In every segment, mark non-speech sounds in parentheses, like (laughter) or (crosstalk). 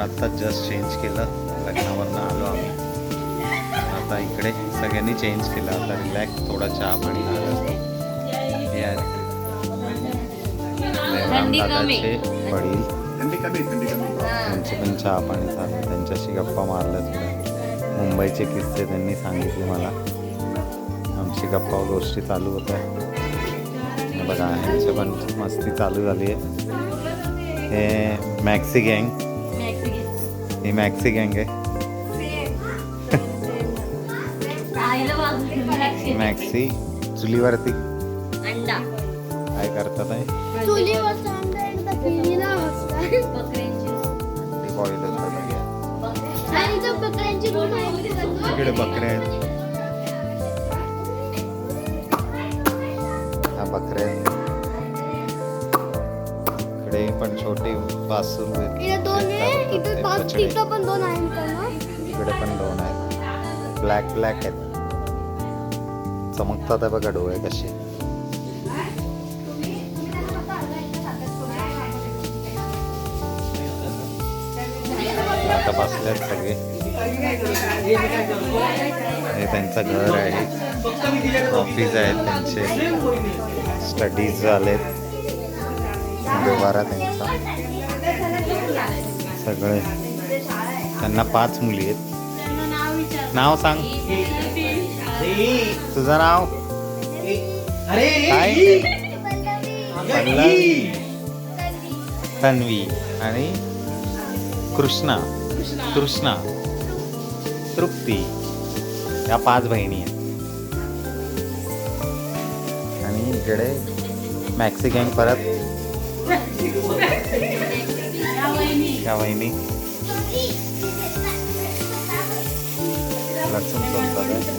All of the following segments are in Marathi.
आत्ता जस्ट चेंज केलं. लग्नावरनं आलो आम्ही. आता इकडे सगळ्यांनी चेंज केलं. आता रिलॅक्स थोडा चहा पाणी वडील. त्यांचे पण चहा पाणी झालं. त्यांच्याशी गप्पा मारल्या थोड्या. मुंबईचे किस्से त्यांनी सांगितले मला. आमची गप्पा गोष्टी चालू होत्या. बघा ह्यांची पण मस्ती चालू झाली आहे. हे मॅक्सी गँग. ही मॅक्सी गँग आहे मॅक्सी चुलीवरती. अंडा. काय करतात आहे. बॉईल इकडे बकरे आहेत. इथे दोन आहे इथे पाच. तिथं पण दोन आहे मित्रांनो इकडे पण दोन आहेत. ब्लॅक ब्लॅक आहेत. चमकतात आहे बघा डोळे कसे. आता बसल्यात सगळे. हे त्यांचं घर आहे. ऑफिस आहेत त्यांचे. स्टडीज झालेत. व्यवहार त्यांचा. सगळे. त्यांना पाच मुली आहेत. नाव सांग. तुझं नाव? काय? तन्वी. आणि कृष्णा. कृष्णा. तृप्ती. या पाच बहिणी आहेत. आणि इकडे मॅक्सी गँग परत. (laughs) या वहिनी लक्षण सोलतात आहे.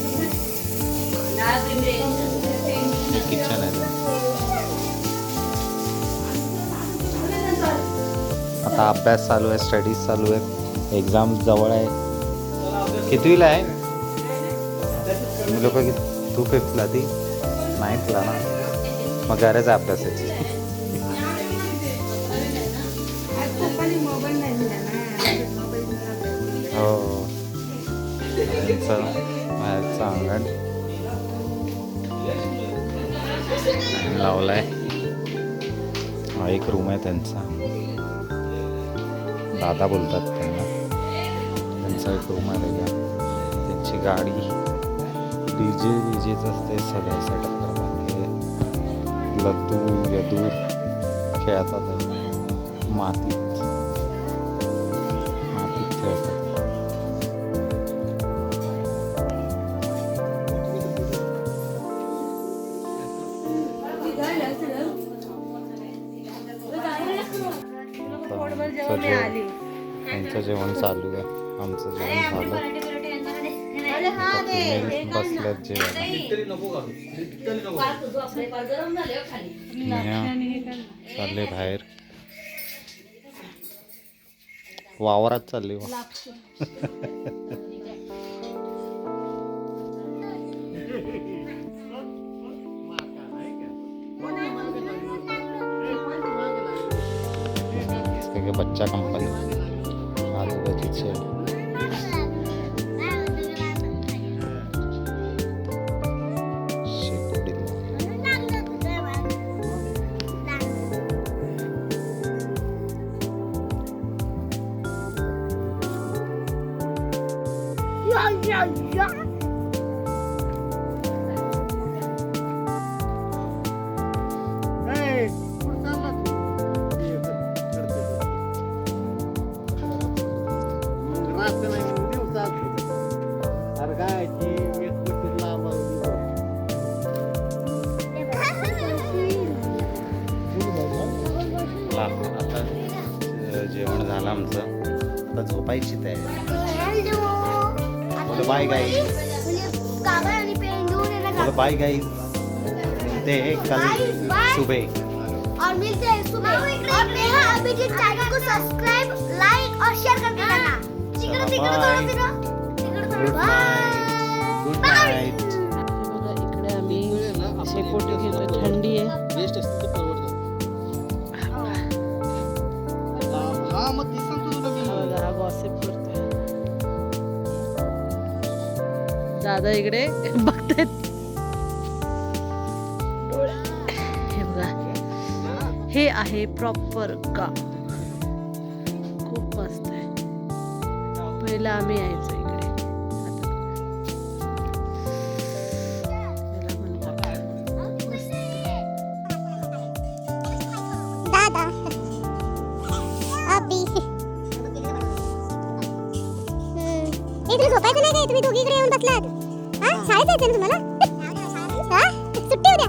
किचन आहे आता अभ्यास चालू आहे स्टडीज चालू आहे. एक्झाम जवळ आहे. कितवीला आहे? तुम्ही लोक तू फिफ्थला ती? नाईन्थला ना. मग गरज आहे अभ्यासाची. असं बाहेरचं अंगण लावलाय. हा एक रूम आहे त्यांचा. दादा बोलतात त्यांना. त्यांचा एक रूम आहे त्यांची गाडी. डी जे डी जेच असते सगळं सेटअप करतात हे लद्दू खेळतात आहे. जेवण चालू आहे. आमचं जेवण झालं. बसल्यात जेवायला. नेहा चालले बाहेर. वावरात चालले बच्चा कंपनी आजूबाजूचे शेकोटी या या या बोलो बाय गाई कागद आणि पेन बोलो बाय गाई मिलते हैं कल सुबह और मिलते हैं सुबह। और नेहा अभिजीत चैनल को सब्सक्राइब लाइक और शेयर करके जाना तिकडे तिकडे. थोडं फिरा तिकडे Good थोडं night. गुड नाईट बघा इकडे आम्ही शेकोटी घेतो थंडी आहे. बेस्ट असतं ते परवडतं. हा. गॉसिप दादा इकडे बघतायत. हे बघा. हे आहे प्रॉपर गाव खूप मस्त आहे. पहिला आम्ही यायचो इकडे झोपायचं नाही काय? तुम्ही दोघी इकडे येऊन बसलात. हा? शाळेत जायचं ना तुम्हाला? हा? सुट्टी उद्या.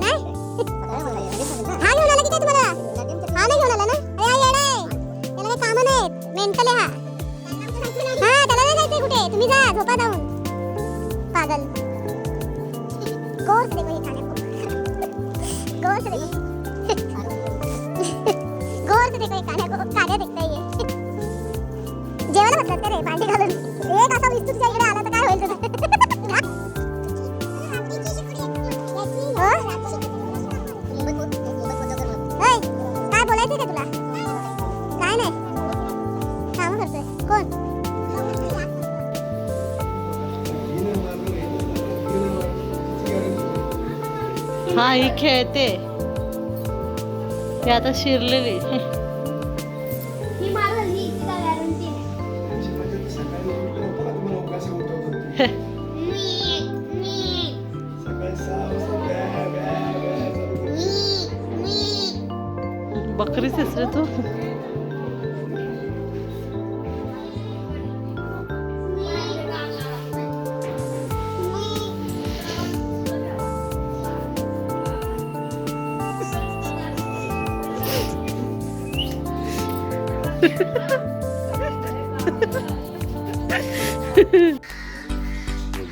नाही? हा घेऊन आला की काय तुम्हाला? हा नाही घेऊन आला ना? अरे हा आहे त्याला काही कामं नाहीत. मेंटल आहे हा. हा त्याला नाही कुठे? तुम्ही जा झोपा जाऊन. पागल. गौर देखो ये खाने को देखो देखो ये को है का रे? भांडी घालून? हा ही खेळते. ती आता शिरलेली. बकरीच आहेस रे तू. गुड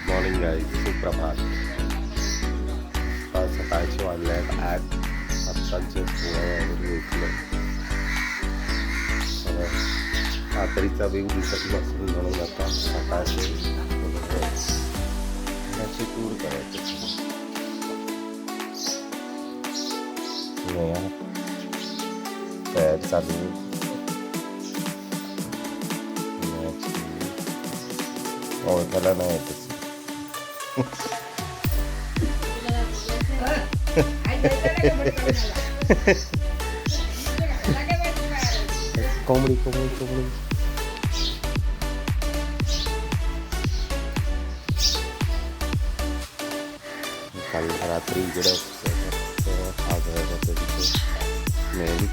मॉर्निंग गाईज सुप्रभात सकाळ सकाळचे वाजले आहेत आठ आत्ताचे वगैरे उठलो तर रात्रीचा व्यू दिसत बसून म्हणून आता सकाळचे याची टूर करायची नाही, तयारी चालू ओळखायला नाही येतच कोंबडी कोंबडी कोंबडी काल रात्री इकडे आज मेहंदी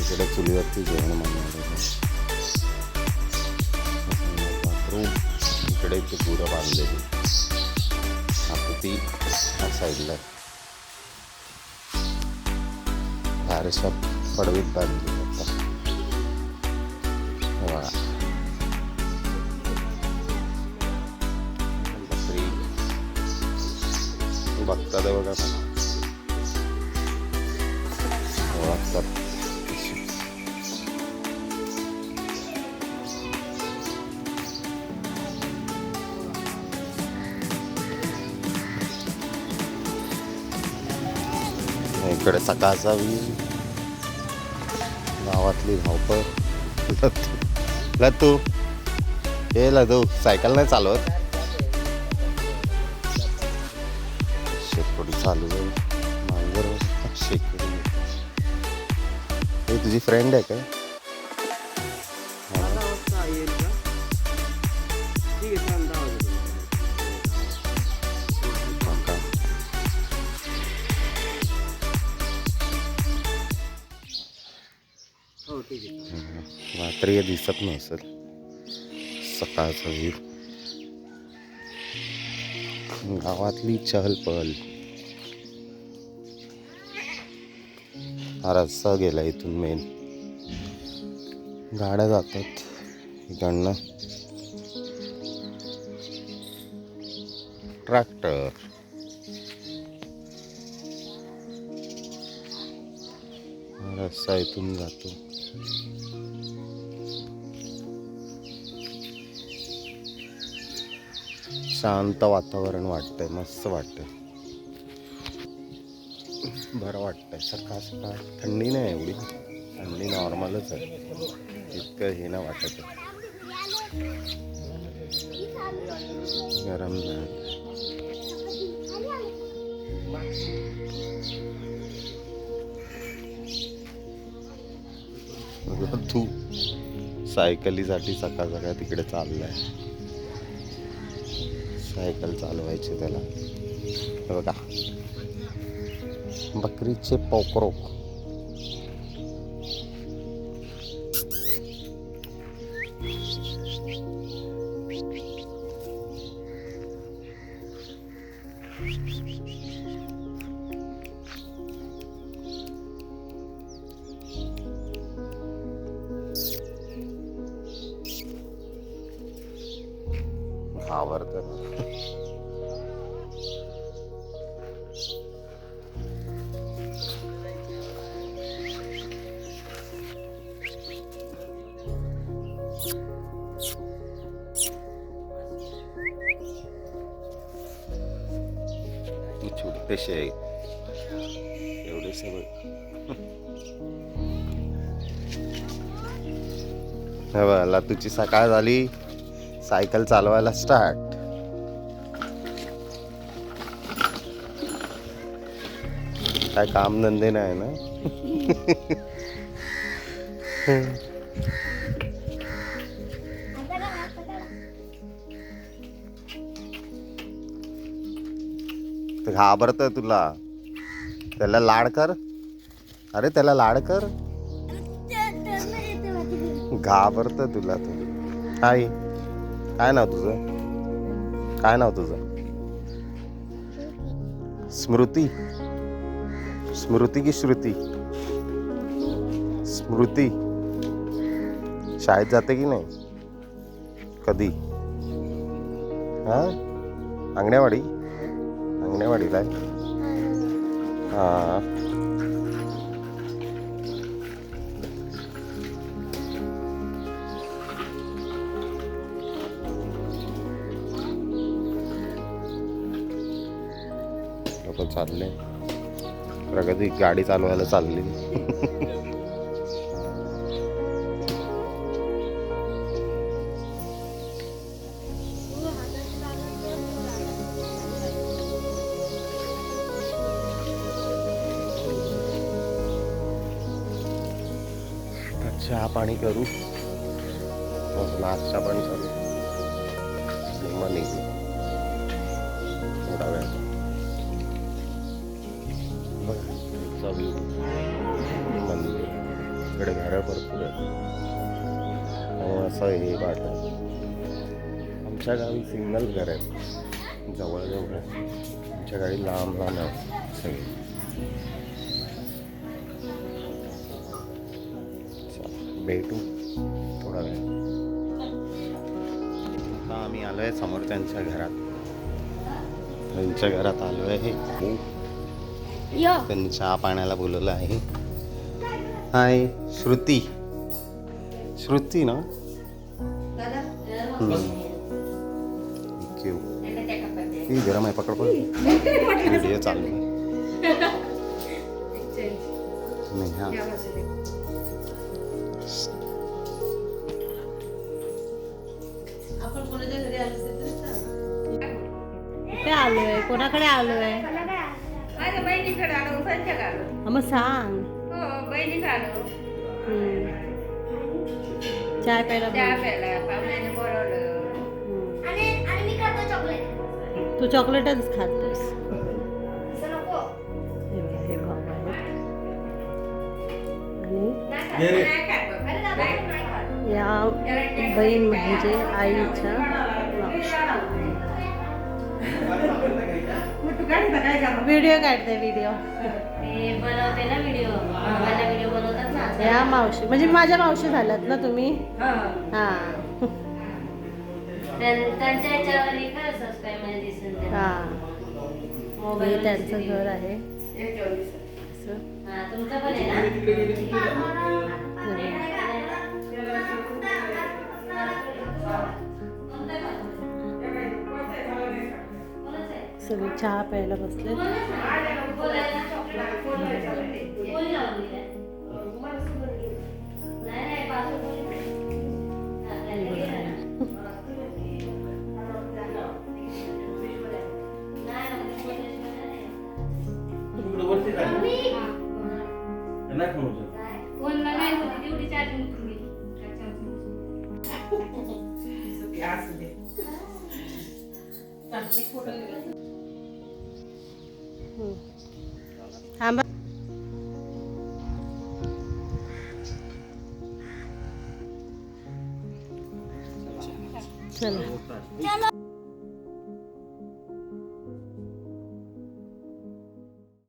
इकडे चुलीवरती जेवण मागणार इकडे ते गुरं बांधलेली आता ती ह्या साईडला फारशा पडवीत बांधली आता वा बकरी बघतात बघा वागतात इकडे सकाळचा वीज. गावातली धावपळ. लतू. हे लतू सायकल नाही चालवत? शेकोडी चालू आहे. मांगर शेकोडी. हे तुझी फ्रेंड आहे का? रात्री हे दिसत नसेल सकाळचा व्ह्यू गावातली चहल पहल. हा रस्ता गेला इथून मेन गाड्या जातात. इकडनं. ट्रॅक्टर. रस्ता इथून जातो. शांत वातावरण वाटतंय मस्त वाटतंय. बरं वाटतंय. सकाळ सकाळ थंडी नाही एवढी. थंडी नॉर्मलच आहे. इतकं हे ना वाटत. आहे. गरम तू. सायकलीसाठी सकाळ सकाळ तिकडे चाललाय. सायकल चालवायची त्याला. बघा. बकरीचे पोकरो आवडतं छोटेसे आहे. एवढे सगळे. हे लातूची सकाळ झाली. सायकल चालवायला स्टार्ट काय काम धंदे नाही ना? (laughs) ते घाबरत तुला. त्याला लाड कर. अरे त्याला लाड कर. घाबरत तुला तू. काय काय नाव तुझं? काय नाव तुझं? स्मृती. स्मृती की श्रुती? स्मृती. शाळेत जाते की नाही? कधी? हा? अंगणेवाडी? अंगणेवाडीला आहे हा. लोक चालले प्रगती गाडी चालवायला चालली. (laughs) चहा पाणी करू. मग नाश्ता पण करू. आणि मग निघू. थोडा वेळ. बघा, इथचा मंदिर. इकडे घरं भरपूर आहेत. त्यामुळे असं हे वाटत आमच्या गावी सिग्नल घर आहेत. जवळजवळ. आमच्या गावी लांब लांब आहे. सगळे. भेटू थोडा वेळ. आता आम्ही आलो आहे समोरच्यांच्या घरात. त्यांच्या घरात आलो आहे हो. त्यांनी चहा पाण्याला बोलवलं आहे. हाय श्रुती. श्रुती ना? ही गरम आहे पकड पकड. व्हिडिओ चालू आहे. कुठे आलोय. कोणाकडे आलोय? माझ्या बहिणीकडे आलो संच्याकडे आलो. हा, मग सांग. हो बहिणीकडे आलो. चाय प्यायला चहा. प्यायला पाहुण्याने बोलवलं. तू चॉकलेटच खातोस. आणि? बहीण म्हणजे आईच्या मावशी. व्हिडिओ काढते व्हिडिओ. बनवते ना व्हिडिओ. मोबाईलला व्हिडिओ बनवतात ना या मावशी म्हणजे माझ्या मावशी झाल्यात ना तुम्ही? हा. त्यां- त्यांच्या याच्यावर सबस्क्राईबमध्ये. हा. मोबाईल हे त्यांचं घर आहे. हा तुमचं पण आहे ना? सगळे चहा प्यायला बसले नाही म्हणू शकतो नाही होती तेवढी चार्जिंग उतरून गेली? थांबा. चला.